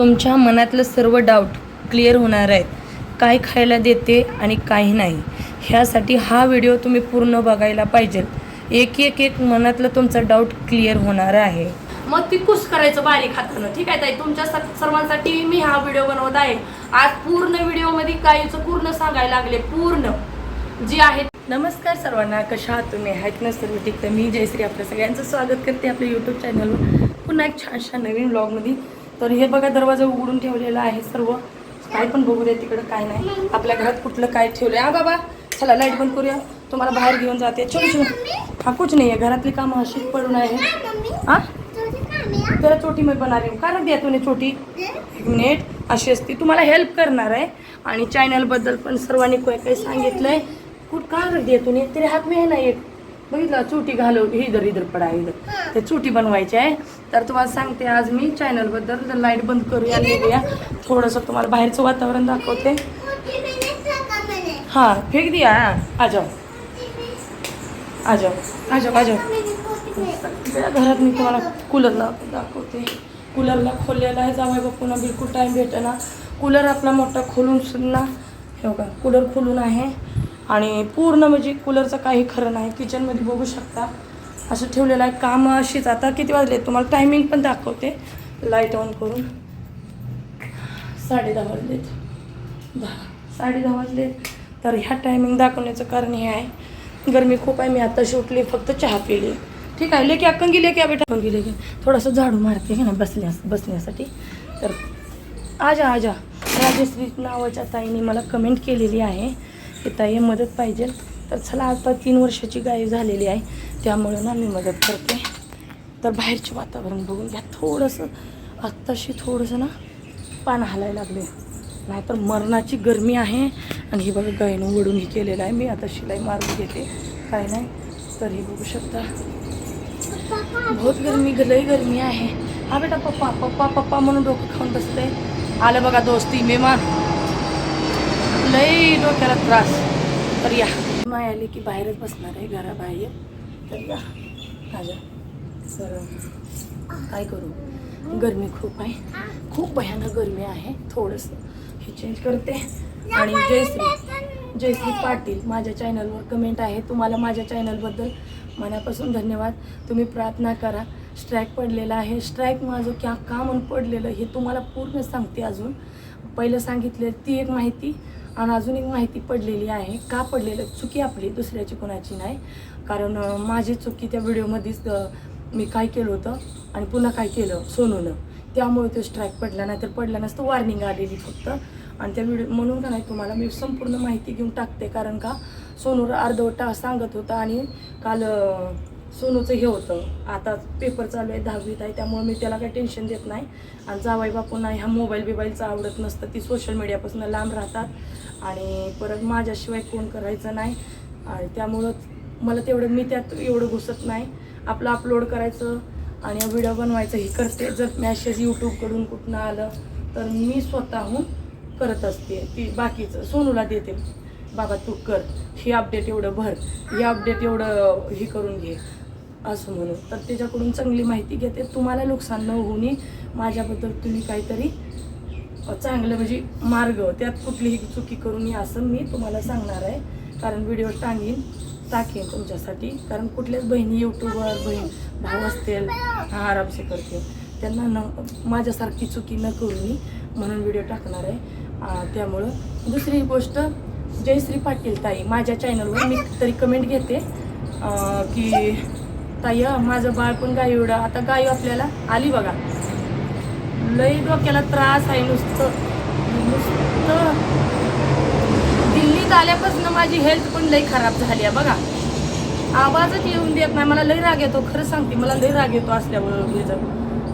तुमच्या मनातलं सर्व डाऊट क्लिअर होणार आहेत. काय खायला देते आणि काही नाही. ह्यासाठी हा व्हिडिओ तुम्ही पूर्ण बघायला पाहिजे. एक एक एक मनातलं तुमचं डाऊट क्लिअर होणार आहे. मग ती कुस करायचं बारीक हातानं. ठीक आहे ताई? तुमच्या सर्वांसाठी मी हा व्हिडिओ बनवत आहे. आज पूर्ण व्हिडिओमध्ये गाईचं पूर्ण सांगायला लागले. पूर्ण. जी आहे नमस्कार सर्वांना. कशा आहात तुम्ही? आहेत ना सर्व ठीक? तर मी जयश्री आपल्या सगळ्यांचं स्वागत करते आपल्या यूट्यूब चॅनलवर पुन्हा एक छानशा नवीन ब्लॉगमध्ये तर हे बघा दरवाजा उघडून ठेवलेला आहे सर्व. काय पण बघू दे तिकडं काय नाही. आपल्या घरात कुठलं काय ठेवलं आहे बाबा चला लाइट बंद करूया. तुम्हाला बाहेर घेऊन जाते. चलो चलो. हा कुछ नाही आहे घरातली कामं अशीच पडून आहे हा जरा छोटी मी बना रही कारण द्या तुम्ही छोटी एक मिनिट. अशी असते. तुम्हाला हेल्प करणार आहे. आणि चॅनलबद्दल पण सर्वांनी काय काय आहे कुठ का रख द्या तुम्ही? तरी हात मी है ना एक. बघितलं चोटी घालव हे इधर इधर पडा इधर. ते चोटी बनवायची आहे. तर तुम्हाला सांगते आज मी चॅनलबद्दल लाइट बंद करूया निघूया थोडंसं तुम्हाला बाहेरचं वातावरण दाखवते. हाँ फेंक दिया. आ जाओ आ जाओ आ जाओ आ जाओ सगळ्या घरात मी तुम्हाला कूलरला दाखवते. कूलरला खोललेला आहे. जावई बापूंना बिलकुल टाईम भेटेना. कूलर आपला मोठा खोलून सुद्धा हे बघा कूलर खोलून आहे. आणि पूर्ण म्हणजे कूलरचं काही खरं नाही किचनमध्ये बघू शकता. असं ठेवलेलं आहे. काम अशीच. आता किती वाजले? तुम्हाला टायमिंग पण दाखवते. लाइट ऑन करून. साडे दहा वाजलेत. दहा साडे दहा वाजलेत. तर ह्या टायमिंग दाखवण्याचं कारण हे आहे. गरमी खूप आहे. मी आता उठली फक्त चहा पिली. ठीक आहे. लेके अक्कन गेले की बेटा? अक्कन गेले की. थोडंसं झाडू मारते की ना बसण्यास बसण्यासाठी. तर आजा आजा. राजश्री नावाच्या ताईने मला कमेंट केलेली आहे. येता ताई मदत पाहिजे. तर चला आता तीन वर्षाची गाय झालेली आहे. त्यामुळं ना मी मदत करते. तर बाहेरचे वातावरण बघून घ्या. थोडंसं आत्ताशी थोडंसं ना पान हालायला लागले. नाहीतर मरणाची गरमी आहे. आणि ही बघा गायनं वडून हे केलेलं आहे. मी आता शिलाई मारून घेते. काय नाही तर हे बघू शकता. बहुत गरमी लई गरमी आहे. हा बेटा पप्पा पप्पा पप्पा म्हणून डोकं खाऊन बसते आलं बघा दोस्ती मेमान लई डोक्याला त्रास. तर या. माय आली की बाहेरच बसणार आहे घराबाहेर. तर या. राजा तर काय करू? गरमी खूप आहे. खूप भयानक गरमी आहे. थोडंसं हे चेंज करते. आणि जयश्री जयश्री पाटील माझ्या चॅनलवर कमेंट आहे तुम्हाला माझ्या चॅनलबद्दल मनापासून धन्यवाद. तुम्ही प्रार्थना करा. स्ट्राईक पडलेला आहे. स्ट्राईक माझं क्या का म्हणून पडलेलं हे तुम्हाला पूर्ण सांगते अजून. पहिलं सांगितले ती एक माहिती. आणि अजून एक माहिती पडलेली आहे. का पडलेलं? चुकी आपली दुसऱ्याची कोणाची नाही. कारण माझी चुकी त्या व्हिडिओमध्येच मी काय केलं होतं आणि पुन्हा काय केलं? सोनूनं. त्यामुळे तो स्ट्राईक पडला नाही तर पडला नसतं. वॉर्निंग आलेली फक्त. आणि त्या व्हिडिओ म्हणून का नाही तुम्हाला मी संपूर्ण माहिती घेऊन टाकते. कारण का? सोनूर अर्धवटा सांगत होता आणि काल सोनूचं हे होतं. आता पेपर चालू आहे दहावीत आहे त्यामुळे मी त्याला काही टेन्शन देत नाही. आणि जावाई बापूंना ह्या मोबाईल बिबाईलचं आवडत नसतं. ती सोशल मीडियापासून लांब राहतात. आणि परत माझ्याशिवाय कोण करायचं नाही. आणि त्यामुळं मला तेवढं मी त्यात एवढं घुसत नाही. आपलं अपलोड करायचं आणि व्हिडिओ बनवायचं हे करते. जर मॅसेज यूट्यूबकडून कुठनं आलं तर मी स्वतःहून करत असते. ती बाकीचं सोनूला देते. बाबा तू कर. हे अपडेट एवढं भर. हे अपडेट एवढं हे करून घे. असं म्हणून. तर त्याच्याकडून चांगली माहिती घेते. तुम्हाला नुकसान न होऊनी माझ्याबद्दल तुम्ही काहीतरी चांगलं म्हणजे मार्ग त्यात कुठलीही चुकी करू नये असं मी तुम्हाला सांगणार आहे. कारण व्हिडिओ टांगीन टाकेन तुमच्यासाठी. कारण कुठल्याच बहिणी यूट्यूबवर बहीण भाऊ असतील हा आरामसे करते त्यांना न माझ्यासारखी चुकी न करू मी म्हणून व्हिडिओ टाकणार आहे. त्यामुळं दुसरी गोष्ट जयश्री पाटील ताई माझ्या चॅनलवर मी तरी कमेंट घेते. की ताई माझं बाळ पण गाय एवढं. आता गाय आपल्याला आली बघा. लई डोक्याला त्रास आहे नुसतं. नुसतं. दिल्लीत आल्यापासून माझी हेल्थ पण लई खराब झाली आहे बघा. आवाजच येऊन देत नाही. मला लई राग येतो. खरं सांगते मला लई राग येतो असल्यावर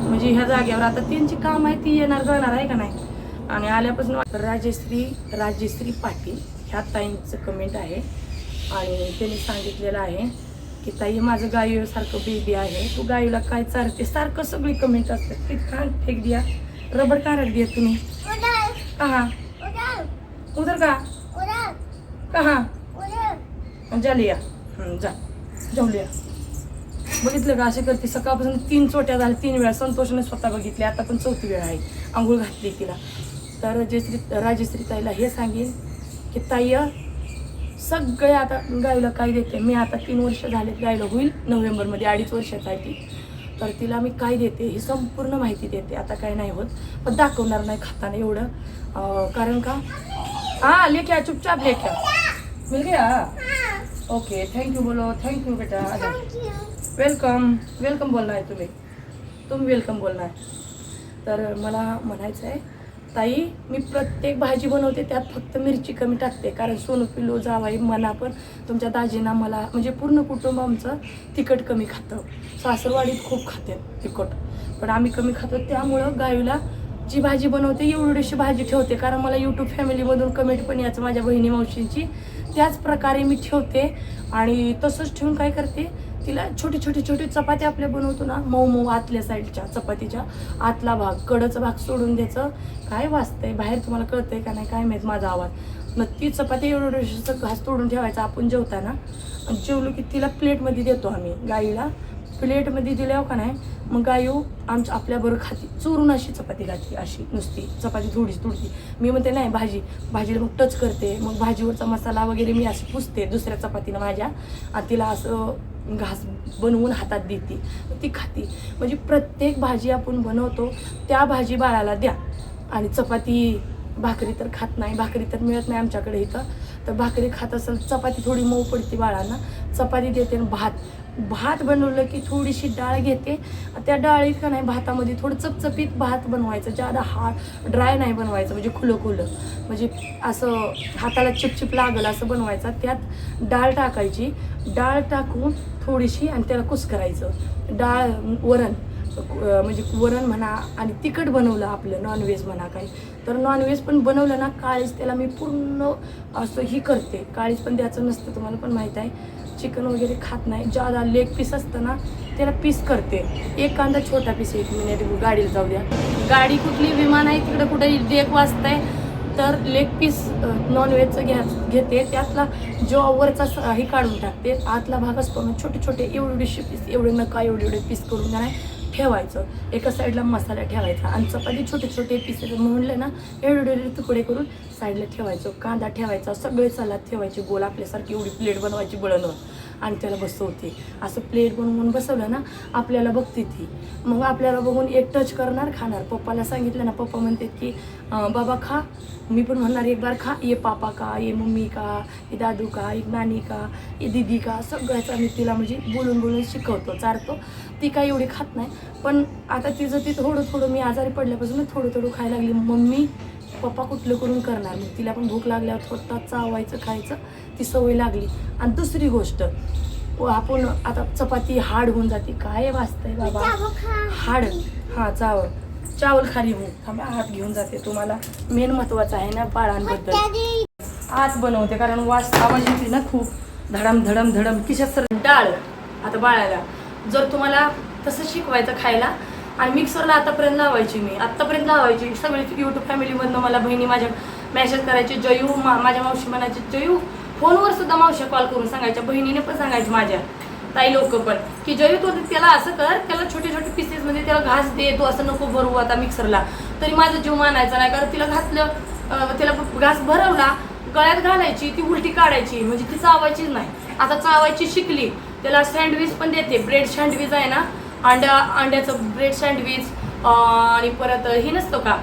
म्हणजे ह्या जागेवर आता त्यांची काम आहे ती येणार जाणार आहे का नाही? आणि आल्यापासून राजश्री राजश्री पाटील ह्या ताईंचं कमेंट आहे. आणि त्यांनी सांगितलेलं आहे की ताई माझं गायीसारखं बेबी आहे. तू गायूला काय चालते सारखं सगळी कमेंट असतात. की कान फेक दिया? रबर का रख दिया तुम्ही? कहा? उधर का? कहा? जालिया. जा. जाऊ बघितलं का? असे करते. सकाळपासून तीन चोट्या झाल्या. तीन वेळा संतोषने स्वतः बघितली. आता पण चौथी वेळ आहे. आंघोळ घातली तिला. तर जयश्री राजश्री ताईला हे सांगेन की ताई सगळे आता गायला काय देते? मी आता तीन वर्ष झालेत गायला होईल नोव्हेंबरमध्ये अडीच वर्षाचा आहे ती तर तिला मी काय देते ही संपूर्ण माहिती देते आता काय नाही होत. पण दाखवणार नाही खाताना एवढं. कारण का? हा लेख्या चुपचाप लेख्या मिल गया ओके थँक्यू बोलो थँक्यू बेटा. वेलकम वेलकम बोलणार आहे तुम्ही. तुम्ही वेलकम बोलणार. तर मला म्हणायचं आहे ताई मी प्रत्येक भाजी बनवते त्यात फक्त मिरची कमी टाकते. कारण सोनू पिल्लू जावाई मला पण तुमच्या दाजीना मला म्हणजे पूर्ण कुटुंब आमचं तिखट कमी खातं. सासरवाडीत खूप खाते तिखट पण आम्ही कमी खातो. त्यामुळं गायूला जी भाजी बनवते एवढीशी भाजी ठेवते. कारण मला यूट्यूब फॅमिलीमधून कमेंट पण याचं माझ्या बहिणी मावशींची. त्याच प्रकारे मी ठेवते आणि तसंच ठेवून काय करते तिला छोटी छोटी छोटी चपाती आपल्या बनवतो ना मऊ मऊ आतल्या साईडच्या चपातीच्या आतला भाग कडचा भाग सोडून द्यायचं. काय वाचतंय बाहेर तुम्हाला कळतंय का नाही काय माहीत माझा आवाज. मग ती चपाती एवढं घास तोडून ठेवायचा आपण जेवताना. आणि जेवलो की तिला प्लेटमध्ये देतो आम्ही गाईला. प्लेटमध्ये दिल्यावर का नाही मग गायू आमच्या आपल्याबरोबर खाती. चोरून अशी चपाती खाती अशी नुसती. चपाती थोडीशी तुडती मी म्हणते नाही भाजी. भाजीला मग टच करते. मग भाजीवरचा मसाला वगैरे मी अशी पुसते दुसऱ्या चपातीनं माझ्या आणि तिला असं घास बनवून हातात देते. ती खाती. म्हणजे प्रत्येक भाजी आपण बनवतो त्या भाजी बाळाला द्या. आणि चपाती भाकरी तर खात नाही. भाकरी तर मिळत नाही आमच्याकडे इथं. तर भाकरी खात असेल चपाती थोडी मऊ पडते बाळांना. चपाती देते आणि भात. भात बनवलं की थोडीशी डाळ घेते. त्या डाळीत का नाही भातामध्ये थोडं चपचपीत भात बनवायचं. ज्यादा हार्ड ड्राय नाही बनवायचं म्हणजे खुलं खुलं. म्हणजे असं हाताला चिपचिप लागलं असं बनवायचं. त्यात डाळ टाकायची. डाळ टाकून थोडीशी आणि त्याला कुस करायचं डाळ वरण. म्हणजे वरण म्हणा आणि तिखट बनवलं आपलं नॉनव्हेज म्हणा काही. तर नॉनव्हेज पण बनवलं ना काळीज त्याला मी पूर्ण असं ही करते. काळीज पण द्यायचं नसतं तुम्हाला पण माहीत आहे. चिकन वगैरे खात नाही. ज्यादा लेग पीस असतं ना त्याला पीस करते. एक कांदा छोटा पीस एक मिनिट गाडीला जाऊ द्या. गाडी कुठली विमान आहे तिकडं कुठे डेक वाजताय तर लेग पीस नॉनव्हेजचं घ्या घेते. त्यातला जो वरचा हे काढून टाकते. आतला भाग असतो ना छोटे छोटे एवढेशे पीस एवढे नका एवढे एवढे पीस करून नाही ठेवायचं. एका साईडला मसाला ठेवायचा. आणि चपाती छोटे छोटे पिसेस म्हणले ना एवढे तुकडे करून साईडला ठेवायचं. कांदा ठेवायचा. सगळे सलाद ठेवायची. गोल आपल्यासारखी एवढी प्लेट बनवायची बळणं आणि त्याला बसवते. असं प्लेट बनवून बसवलं ना आपल्याला बघते ती. मग आपल्याला बघून एक टच करणार खाणार. पप्पाला सांगितलं ना पप्पा म्हणतात की बाबा खा. मी पण म्हणणार एक बार खा. ये पापा का? ये मम्मी का? ये दादू का? ये नानी का? ये दीदी का? सगळ्याचं मी तिला म्हणजे बोलून बोलून शिकवतो चारतो. ती काय एवढी खात नाही. पण आता तिचं ती थोडं थोडं मी आजारी पडल्यापासून थोडं थोडं खायला लागली. मम्मी पप्पा कुठलं करून करणार? मग तिला पण भूक लागल्यावर थोडं चावायचं खायचं ती सवय लागली. आणि दुसरी गोष्ट व आपण आता चपाती हाड होऊन जाते. काय वाचतंय बाबा? हाड हां चावल चावल खाली होऊन थांबा हात घेऊन जाते तुम्हाला. मेन महत्वाचं आहे ना बाळांबद्दल. आत बनवते कारण वास आवाज येते ना खूप. धडम धडम धडम. किशात सर डाळ. आता बाळाला. जर तुम्हाला तसं शिकवायचं खायला आणि मिक्सरला आतापर्यंत लावायची मी. आत्तापर्यंत लावायची. सगळे यूट्यूब फॅमिलीमधनं मला बहिणी माझ्या मॅसेज करायचे जयू मा माझ्या मावशी म्हणायचे जयू फोनवर सुद्धा मावशी कॉल करून सांगायच्या बहिणीने पण सांगायचे माझ्या. ताई लोक पण. की जयू तू त्याला असं कर त्याला छोटे छोटे पीसेस म्हणजे त्याला घास दे तू असं नको भरवू आता मिक्सरला तरी माझा जीव मानायचा नाही कारण तिला घातलं तिला घास भरवला गळ्यात घालायची ती उलटी काढायची म्हणजे ती चावायचीच नाही. आता चावायची शिकली त्याला सँडविच पण देते. ब्रेड सँडविच आहे ना अंड्या अंड्याचं ब्रेड सँडविच आणि परत हे नसतो का?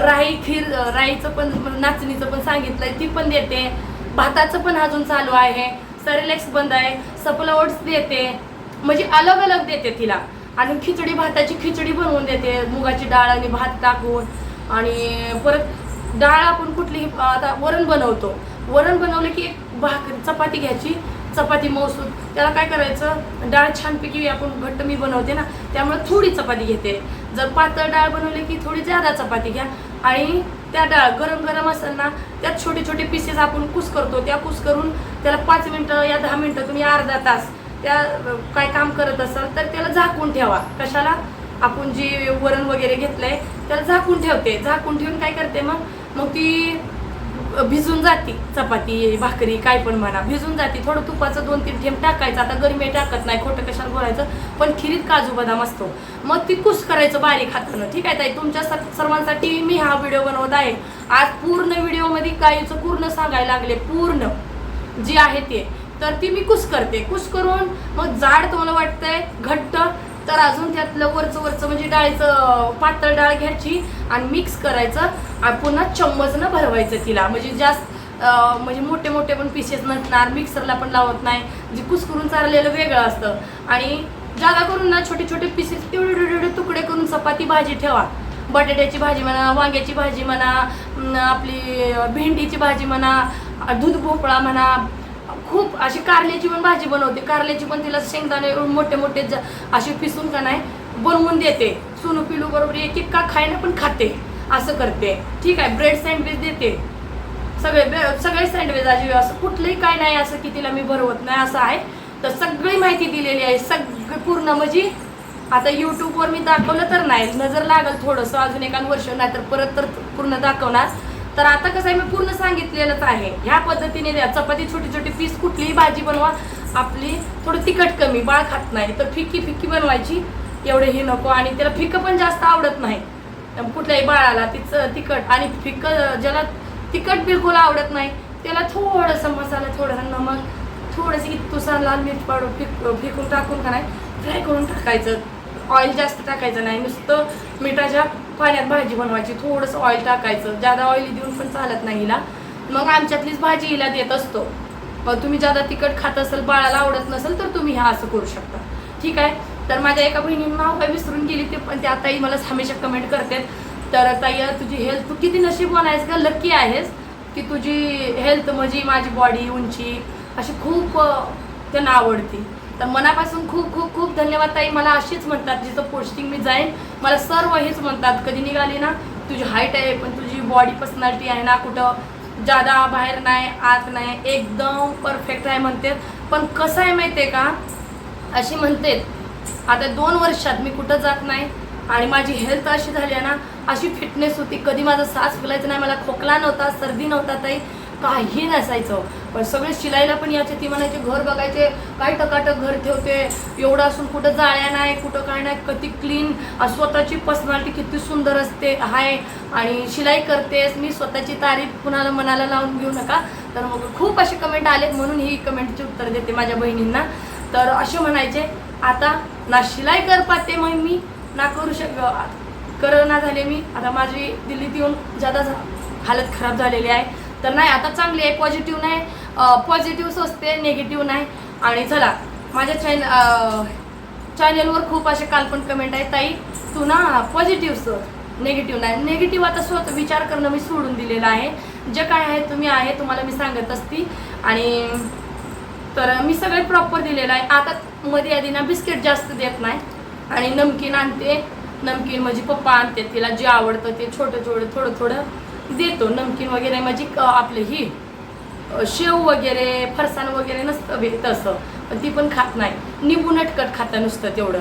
राई खीर राईचं पण नाचणीचं पण सांगितलंय ती पण देते. भाताचं पण अजून चालू आहे. सरेलेक्स बंद आहे. सपला ओट्स देते. म्हणजे अलग अलग देते तिला. आणि खिचडी भाताची खिचडी बनवून देते. मुगाची डाळ आणि भात टाकून. आणि परत डाळ आपण कुठलीही आता वरण बनवतो. वरण बनवलं की एक भाकरी चपाती घ्यायची. चपाती मौसूद त्याला काय करायचं? डाळ छानपैकी आपण घट्ट मी बनवते ना त्यामुळे थोडी चपाती घेते. जर पातळ डाळ बनवली की थोडी ज्यादा चपाती घ्या. आणि त्या डाळ गरम गरम असेल ना त्यात छोटे छोटे पीसेस आपण कुस करतो. त्या कुस करून त्याला पाच मिनटं या दहा मिनटं तुम्ही अर्धा तास त्या काय काम करत असाल तर त्याला झाकून ठेवा. कशाला? आपण जी वरण वगैरे घेतलंय त्याला झाकून ठेवते. झाकून ठेवून काय करते मग? मग ती भिजून जाते. चपाती भाकरी काय पण म्हणा. भिजून जाते. थोडं तुपाचं दोन तीन थेंब टाकायचं. आता गरमी टाकत नाही खोटं कशाला बोलायचं? पण खिरीत काजू बदाम असतो. मग ती कुस करायचं बारीक हातानं. ठीक आहे ताई? तुमच्या सर्वांसाठी मी हा व्हिडिओ बनवत आहे. आज पूर्ण व्हिडिओमध्ये काहीचं पूर्ण सांगायला लागले. पूर्ण. जे आहे ते. तर ती मी कुस करते. कुस करून मग जाड तुम्हाला वाटतंय घट्ट तर अजून त्यातलं वरचं वरचं म्हणजे डाळीचं पातळ डाळ घ्यायची आणि मिक्स करायचं. आणि पुन्हा चम्मचनं भरवायचं तिला. म्हणजे जास्त म्हणजे मोठे मोठे पण पीसेस नसणार मिक्सरला पण लावत नाही. जे कुसकरून चाललेलं वेगळं असतं. आणि जागा करून ना छोटे छोटे पीसेस तेवढे तुकडे करून चपाती भाजी ठेवा. बटाट्याची भाजी म्हणा वांग्याची भाजी म्हणा आपली भेंडीची भाजी म्हणा दूध भोपळा म्हणा खूप अशी कारल्याची पण भाजी बनवते. कारल्याची पण तिला शेंगदाणे मोठे मोठे असे पिसून का नाही बनवून देते. सुनू पिलू बरोबर एक एक का खायला पण खाते. असं करते. ठीक आहे ब्रेड सँडविच देते. सगळे सगळे सँडविच अशी असं कुठलंही काय नाही असं की तिला मी भरवत नाही असं आहे. तर सगळी माहिती दिलेली आहे. सगळी पूर्ण म्हणजे आता यूट्यूबवर मी दाखवलं तर नाही. नजर लागल थोडंसं अजून एका वर्ष नाही तर परत तर पूर्ण दाखवणार. तर आता कसं आहे मी पूर्ण सांगितलेलंच आहे. ह्या पद्धतीने द्या. चपाती छोटी छोटी पीस कुठलीही भाजी बनवा. आपली थोडं तिखट कमी बाळ खात नाही. तर फिक्की फिक्की बनवायची. एवढे हे नको. आणि त्याला फिकं पण जास्त आवडत नाही. कुठल्याही बाळाला तिचं तिखट. आणि फिकं ज्याला तिखट बिलकुल आवडत नाही त्याला थोडंसं मसाला थोडंसं नमक थोडंसं की तुसा लाल मिरच पावडर फिक फिकून टाकून का नाही फ्राय करून टाकायचं. ऑइल जास्त टाकायचं नाही. नुसतं मिठाच्या पाण्यात भाजी बनवायची थोडंसं ऑइल टाकायचं. जादा ऑइल देऊन पण चालत नाही हिला. मग आमच्यातलीच भाजी हिला देत असतो. मग तुम्ही जादा तिखट खात असेल बाळाला आवडत नसेल तर तुम्ही हा असं करू शकता. ठीक आहे? तर माझ्या एका बहिणीनं नाव काय विसरून गेली ते पण त्या ताई मला हमेशा कमेंट करते तर ताई तुझी हेल्थ तू किती नशीबवान आहेस का लकी आहेस की तुझी हेल्थ म्हणजे माझी बॉडी उंची अशी खूप त्यांना आवडती. तर मनापासून खूप खूप खूप धन्यवाद ताई. मला अशीच म्हणतात जिथं पोस्टिंग मी जाईन मला सर्व हेच म्हणतात. कधी निघाली ना तुझी हाईट आहे पण तुझी बॉडी पर्सनॅलिटी आहे ना कुठं जादा बाहेर नाही आत नाही एकदम परफेक्ट आहे म्हणते. पण कसं आहे माहिती आहे का? अशी म्हणते आता दोन वर्षात मी कुठं जात नाही आणि माझी हेल्थ अशी झाली आहे ना अशी फिटनेस होती. कधी माझा सास फुलायचं नाही मला खोकला नव्हता सर्दी नव्हता ताई. काही नसायचं. पण सगळे शिलाईला पण याचे ती म्हणायचे घर बघायचे काय टकाटक घर ठेवते? एवढं असून कुठं जाळ्या नाही कुठं काय नाही कधी क्लीन स्वतःची पर्सनॅलिटी किती सुंदर असते आहे आणि शिलाई करतेस मी स्वतःची तारीफ कुणाला मनाला लावून घेऊ नका. तर मग खूप असे कमेंट आलेत म्हणून ही कमेंटची उत्तर देते माझ्या बहिणींना. तर असे म्हणायचे आता ना शिलाई कर पाते मग मी ना करू शक कर ना झाले मी. आता माझी दिल्लीत येऊन जादा झा- हालत खराब झालेली आहे. तर नाही आता चांगली आहे पॉझिटिव्ह नाही. पॉझिटिव्ह असते निगेटिव्ह नाही. आणि चला माझ्या चॅन चॅनेलवर खूप असे काल पण कमेंट आहे ताई. तू ना पॉझिटिव्ह सर निगेटिव्ह नाही. निगेटिव्ह आता स्वतः विचार करणं मी सोडून दिलेलं आहे. जे काय आहे तुम्ही आहे तुम्हाला मी सांगत असती. आणि तर मी सगळे प्रॉपर दिलेलं आहे. आता मध्ये आधी ना बिस्किट जास्त देत नाही. आणि नमकीन आणते. नमकीन म्हणजे पप्पा आणते तिला जे आवडतं ते छोटं छोटं थोडं थोडं देतो नमकीन वगैरे म्हणजे क- ही शेव वगैरे फरसाण वगैरे नसतं बे तसं. पण ती पण खात नाही. निंबू नटकट खातं नुसतं तेवढं.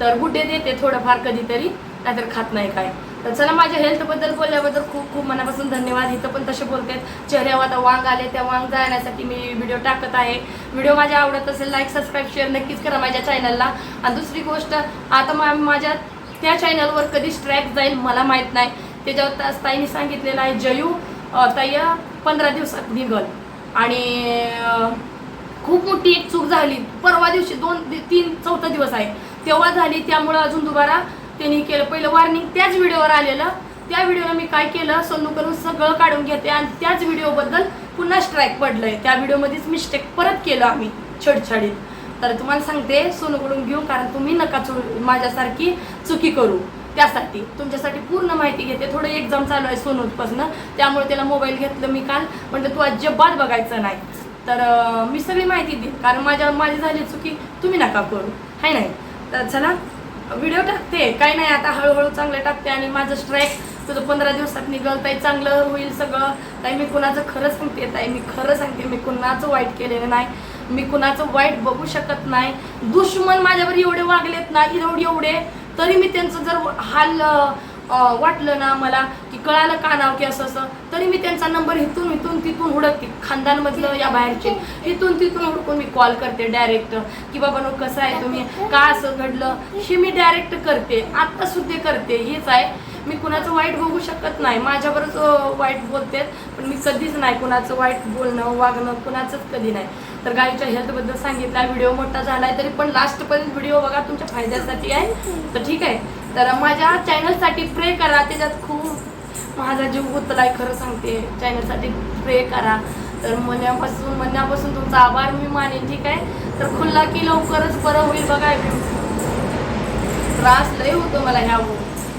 तर गुड्डे देते थोडंफार कधीतरी नाहीतर खात नाही काय. तर चला माझ्या हेल्थबद्दल बोलल्याबद्दल खूप खूप मनापासून धन्यवाद. इथं पण तसे बोलतात चेहऱ्यावर आता वांग आले त्या वांग जाण्यासाठी मी व्हिडिओ टाकत आहे. व्हिडिओ माझ्या आवडत असेल लाईक सबस्क्राईब शेअर नक्कीच करा माझ्या चॅनलला आणि दुसरी गोष्ट आता मा माझ्या त्या चॅनलवर कधी स्ट्रॅक जाईल मला माहीत नाही. त्याच्यावर त्या ताईने सांगितलेलं आहे जयू अ, पंधरा दिवसात निघल. आणि खूप मोठी एक चूक झाली. परवा दिवशी दोन तीन चौथा दिवस आहे. तेव्हा झाली त्यामुळं अजून दुबारा त्यांनी केलं. पहिलं वॉर्निंग त्याच व्हिडिओवर आलेलं. त्या व्हिडिओला मी काय केलं? सन्नू करून सगळं काढून घेते आणि त्याच व्हिडिओबद्दल पुन्हा स्ट्राईक पडलंय. त्या व्हिडिओमध्येच मिस्टेक परत केलं आम्ही छडछडीत. तर तुम्हाला सांगते सोनूकडून घेऊ कारण तुम्ही नका चु माझ्यासारखी चुकी करू. त्यासाठी. तुमच्यासाठी पूर्ण माहिती घेते. थोडं एक्झाम चालू आहे सोनूपासनं त्यामुळे त्याला मोबाईल घेतलं मी काल. म्हटलं तू अजिबात बघायचं नाही. तर मी सगळी माहिती देईन. कारण माझ्या माझी झाली चुकी. तुम्ही नका करू. हाय नाही? तर चला व्हिडिओ टाकते. काय नाही आता हळूहळू चांगलं टाकते आणि माझं स्ट्राईक तुझं पंधरा दिवसात निघल ताई. चांगलं होईल सगळं. ताई मी कुणाचं खरंच सांगते? ताई मी खरं सांगते. मी कुणाचं वाईट केलेलं नाही. मी कुणाचं वाईट बघू शकत नाही. दुश्मन माझ्यावर एवढे वागलेत ना एवढे एवढे. तरी मी त्यांचं जर हाल वाटलं ना मला की कळालं का नाव की असं असं तरी मी त्यांचा नंबर इथून इथून तिथून हुडकते. खानदानमधलं या बाहेरचे. इथून तिथून हुडकून मी कॉल करते डायरेक्ट की बाबा नो कसं आहे तुम्ही? का असं घडलं? हे मी डायरेक्ट करते. आत्ता सुद्धा करते. हेच आहे. मी कुणाचं वाईट बघू शकत नाही. माझ्यावरच वाईट बोलते पण मी कधीच नाही कुणाचं वाईट बोलणं वागणं कुणाचंच कधी नाही. तर गाईच्या हेल्थबद्दल सांगितला. व्हिडिओ मोठा झालाय तरी पण लास्टपर्यंत व्हिडिओ बघा तुमच्या फायद्यासाठी आहे. तर ठीक आहे. तर माझ्या चॅनलसाठी प्रे करा. त्याच्यात खूप माझा जीव गुंतलाय खरं सांगते. चॅनलसाठी प्रे करा. तर मनापासून मनापासून तुमचा आभार मी मानेन ठीक आहे? तर खुल्ला की लवकरच बरं होईल बघा. त्रास लय होतो मला ह्या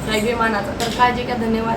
काय विमानाचा तर काळजी का धन्यवाद.